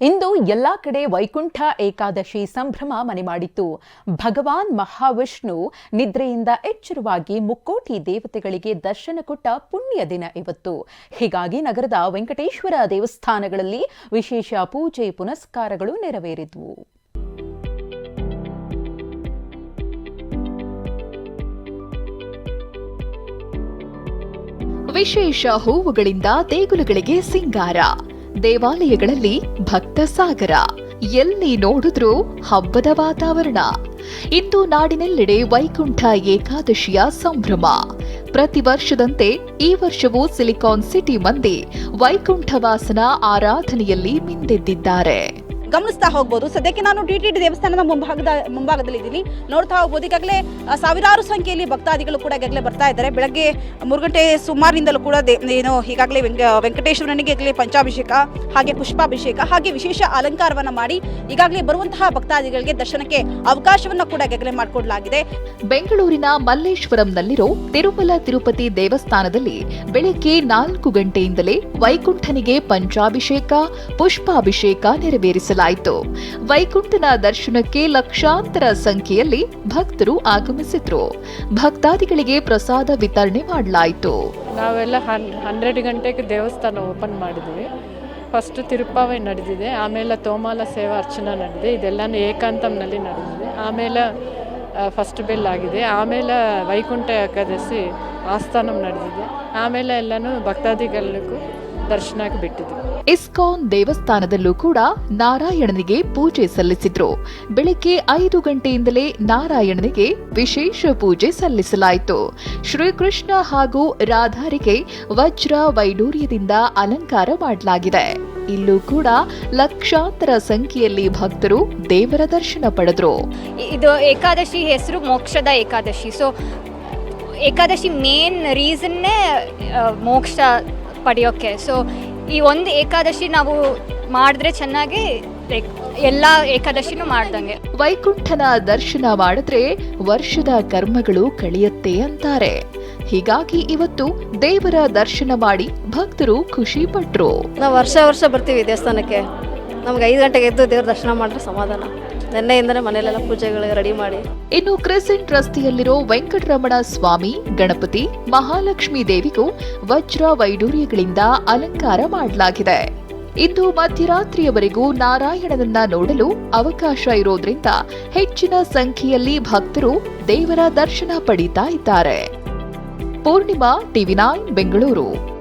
ಇಂದು ಎಲ್ಲಾ ಕಡೆ ವೈಕುಂಠ ಏಕಾದಶಿ ಸಂಭ್ರಮ ಮನೆ ಮಾಡಿತ್ತು. ಭಗವಾನ್ ಮಹಾವಿಷ್ಣು ನಿದ್ರೆಯಿಂದ ಎಚ್ಚರವಾಗಿ ಮುಕ್ಕೋಟಿ ದೇವತೆಗಳಿಗೆ ದರ್ಶನ ಕೊಟ್ಟ ಪುಣ್ಯ ದಿನ ಇವತ್ತು. ಹೀಗಾಗಿ ನಗರದ ವೆಂಕಟೇಶ್ವರ ದೇವಸ್ಥಾನಗಳಲ್ಲಿ ವಿಶೇಷ ಪೂಜೆ ಪುನಸ್ಕಾರಗಳು ನೆರವೇರಿದವು. ವಿಶೇಷ ಹೂವುಗಳಿಂದ ದೇಗುಲಗಳಿಗೆ ಸಿಂಗಾರ. ದೇವಾಲಯಗಳಲ್ಲಿ ಭಕ್ತ ಸಾಗರ. ಎಲ್ಲಿ ನೋಡಿದ್ರೂ ಹಬ್ಬದ ವಾತಾವರಣ. ಇಂದು ನಾಡಿನೆಲ್ಲೆಡೆ ವೈಕುಂಠ ಏಕಾದಶಿಯ ಸಂಭ್ರಮ. ಪ್ರತಿ ವರ್ಷದಂತೆ ಈ ವರ್ಷವೂ ಸಿಲಿಕಾನ್ ಸಿಟಿ ಮಂದಿ ವೈಕುಂಠವಾಸನ ಆರಾಧನೆಯಲ್ಲಿ ಮಿಂದೆದ್ದಿದ್ದಾರೆ. ಗಮನಿಸ್ತಾ ಹೋಗ್ಬೋದು. ಸದ್ಯಕ್ಕೆ ನಾನು ಟಿ ಟಿ ದೇವಸ್ಥಾನದ ಮುಂಭಾಗದ ಮುಂಭಾಗದಲ್ಲಿ ಇದ್ದೀನಿ. ನೋಡ್ತಾ ಹೋಗ್ಬೋದು. ಈಗಾಗಲೇ ಸಾವಿರಾರು ಸಂಖ್ಯೆಯಲ್ಲಿ ಭಕ್ತಾದಿಗಳು ಕೂಡ ಈಗಾಗಲೇ ಬರ್ತಾ ಇದ್ದಾರೆ. ಬೆಳಗ್ಗೆ ಮೂರು ಗಂಟೆ ಸುಮಾರಿನಿಂದಲೂ ಕೂಡ ಏನು, ಈಗಾಗಲೇ ವೆಂಕ, ವೆಂಕಟೇಶ್ವರನಿಗೆ ಈಗಾಗಲೇ ಪಂಚಾಭಿಷೇಕ, ಹಾಗೆ ಪುಷ್ಪಾಭಿಷೇಕ, ಹಾಗೆ ವಿಶೇಷ ಅಲಂಕಾರವನ್ನು ಮಾಡಿ ಈಗಾಗಲೇ ಬರುವಂತಹ ಭಕ್ತಾದಿಗಳಿಗೆ ದರ್ಶನಕ್ಕೆ ಅವಕಾಶವನ್ನು ಕೂಡ ಈಗಾಗಲೇ ಮಾಡಿಕೊಡಲಾಗಿದೆ. ಬೆಂಗಳೂರಿನ ಮಲ್ಲೇಶ್ವರಂನಲ್ಲಿರೋ ತಿರುಮಲ ತಿರುಪತಿ ದೇವಸ್ಥಾನದಲ್ಲಿ ಬೆಳಗ್ಗೆ ನಾಲ್ಕು ಗಂಟೆಯಿಂದಲೇ ವೈಕುಂಠನಿಗೆ ಪಂಚಾಭಿಷೇಕ, ಪುಷ್ಪಾಭಿಷೇಕ ನೆರವೇರಿಸಲಾಯಿತು ವೈಕುಂಠನ ದರ್ಶನಕ್ಕೆ ಲಕ್ಷಾಂತರ ಸಂಖ್ಯೆಯಲ್ಲಿ ಭಕ್ತರು ಆಗಮಿಸಿದ್ರು. ಭಕ್ತಾದಿಗಳಿಗೆ ಪ್ರಸಾದ ವಿತರಣೆ ಮಾಡಲಾಯಿತು. ನಾವೆಲ್ಲ ಹನ್, ಹನ್ನೆರಡು ಗಂಟೆಗೆ ದೇವಸ್ಥಾನ ಓಪನ್ ಮಾಡಿದ್ವಿ. ಫಸ್ಟ್ ತಿರುಪಾವೆ ನಡೆದಿದೆ, ಆಮೇಲೆ ತೋಮಾಲ ಸೇವಾ ಅರ್ಚನಾ ನಡೆದಿದೆ, ಇದೆಲ್ಲನೂ ಏಕಾಂತಂನಲ್ಲಿ ನಡೆದಿದೆ. ಆಮೇಲೆ ಫಸ್ಟ್ ಬೆಲ್ ಆಗಿದೆ, ಆಮೇಲೆ ವೈಕುಂಠ ಏಕಾದಶಿ ಆಸ್ಥಾನಂ ನಡೆದಿದೆ. ಆಮೇಲೆ ಎಲ್ಲನೂ ಭಕ್ತಾದಿಗಳಿಗೂ ದರ್ಶನಕ್ಕೆ ಬಿಟ್ಟಿದ್ವಿ. ಇಸ್ಕಾನ್ ದೇವಸ್ಥಾನದಲ್ಲೂ ಕೂಡ ನಾರಾಯಣನಿಗೆ ಪೂಜೆ ಸಲ್ಲಿಸಿದ್ರು. ಬೆಳಿಗ್ಗೆ ಐದು ಗಂಟೆಯಿಂದಲೇ ನಾರಾಯಣನಿಗೆ ವಿಶೇಷ ಪೂಜೆ ಸಲ್ಲಿಸಲಾಯಿತು. ಶ್ರೀಕೃಷ್ಣ ಹಾಗೂ ರಾಧಾರಿಗೆ ವಜ್ರ ವೈಡೂರ್ಯದಿಂದ ಅಲಂಕಾರ ಮಾಡಲಾಗಿದೆ. ಇಲ್ಲೂ ಕೂಡ ಲಕ್ಷಾಂತರ ಸಂಖ್ಯೆಯಲ್ಲಿ ಭಕ್ತರು ದೇವರ ದರ್ಶನ ಪಡೆದ್ರು. ಇದು ಏಕಾದಶಿ ಹೆಸರು ಮೋಕ್ಷದ ಏಕಾದಶಿ. ಸೊ ಏಕಾದಶಿ ಮೇನ್ ರೀಸನ್ನೇ ಮೋಕ್ಷ ಪಡೆಯೋಕ್ಕೆ ಸೊ ಈ ಒಂದು ಏಕಾದಶಿ ನಾವು ಮಾಡಿದ್ರೆ ಚೆನ್ನಾಗಿ ಲೈಕ್ ಎಲ್ಲ ಏಕಾದಶಿನೂ ಮಾಡ್ದಂಗೆ. ವೈಕುಂಠನ ದರ್ಶನ ಮಾಡಿದ್ರೆ ವರ್ಷದ ಕರ್ಮಗಳು ಕಳೆಯುತ್ತೆ ಅಂತಾರೆ. ಹೀಗಾಗಿ ಇವತ್ತು ದೇವರ ದರ್ಶನ ಮಾಡಿ ಭಕ್ತರು ಖುಷಿ ಪಟ್ರು. ನಾವು ವರ್ಷ ವರ್ಷ ಬರ್ತೀವಿ ದೇವಸ್ಥಾನಕ್ಕೆ. ನಮ್ಗೆ ಐದು ಗಂಟೆಗೆ ಎದ್ದು ದೇವ್ರ ದರ್ಶನ ಮಾಡಿದ್ರೆ ಸಮಾಧಾನ. ನಿನ್ನೆಯಿಂದನೇ ಮನೆಯಲ್ಲೆಲ್ಲ ಪೂಜೆಗಳಿಗೆ ರೆಡಿ ಮಾಡಿ. ಇನ್ನು ಕ್ರೆಸೆಂಟ್ ರಸ್ತೆಯಲ್ಲಿರೋ ವೆಂಕಟರಮಣ ಸ್ವಾಮಿ, ಗಣಪತಿ, ಮಹಾಲಕ್ಷ್ಮೀ ದೇವಿಗೂ ವಜ್ರ ವೈಡೂರ್ಯಗಳಿಂದ ಅಲಂಕಾರ ಮಾಡಲಾಗಿದೆ. ಇಂದು ಮಧ್ಯರಾತ್ರಿಯವರೆಗೂ ನಾರಾಯಣನನ್ನ ನೋಡಲು ಅವಕಾಶ ಇರೋದ್ರಿಂದ ಹೆಚ್ಚಿನ ಸಂಖ್ಯೆಯಲ್ಲಿ ಭಕ್ತರು ದೇವರ ದರ್ಶನ ಪಡೀತಾ ಇದ್ದಾರೆ. Poornima TV nine, Bengaluru.